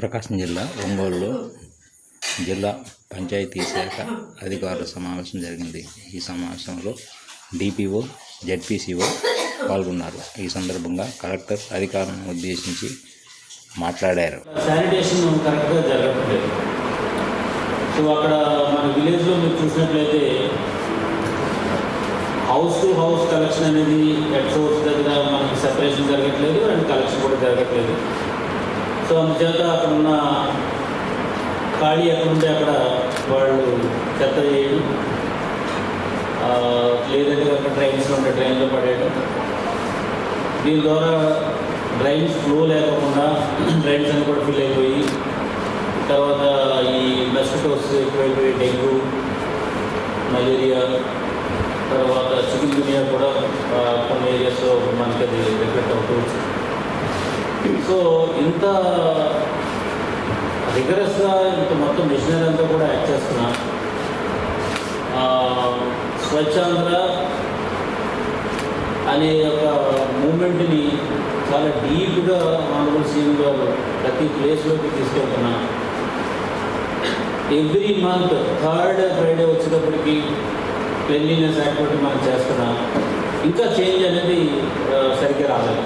ప్రకాశం జిల్లా ఒంగోలులో జిల్లా పంచాయతీ శాఖ అధికారుల సమావేశం జరిగింది. ఈ సమావేశంలో డిపిఓ జెడ్పీసీఓ పాల్గొన్నారు. ఈ సందర్భంగా కలెక్టర్ అధికారులను ఉద్దేశించి మాట్లాడారు. శానిటేషన్ కరెక్ట్గా జరగట్లేదు. సో అక్కడ మన విలేజ్లో మీరు చూసినట్లయితే హౌస్ టు హౌస్ కలెక్షన్ అనేది హెడ్ సోర్స్ దగ్గర మనకి సెపరేషన్ జరగట్లేదు అండ్ కలెక్షన్ కూడా జరగట్లేదు. సో అందుచేత అక్కడ ఉన్న ఖాళీ ఎక్కడ ఉంటే అక్కడ వాళ్ళు చెత్త చేయడం లేదంటే అక్కడ ట్రైన్స్ ఉంటే ట్రైన్లో పడేయడం. దీని ద్వారా డ్రైన్స్ ఫ్లో లేకుండా డ్రైన్స్ అన్ని కూడా ఫిల్ అయిపోయి తర్వాత ఈ మెస్కిటోస్ ఎక్కువైపోయి డెంగ్యూ మలేరియా తర్వాత చికెన్ గునియా కూడా సో ఇంత రిగరస్గా ఇంత మొత్తం మిషనరీ అంతా కూడా యాక్ట్ చేస్తున్నా. స్వచ్ఛాంధ్ర అనే ఒక మూమెంట్ని చాలా డీప్గా ఆనరబుల్ సీఎం గారు ప్రతి ప్లేస్లోకి తీసుకెళ్తున్నా. ఎవ్రీ మంత్ థర్డ్ ఫ్రైడే వచ్చేటప్పటికి క్లెన్లీనెస్ యాక్టివిటీ మనం చేస్తున్నా. ఇంకా చేంజ్ అనేది సరిగ్గా రాలేదు.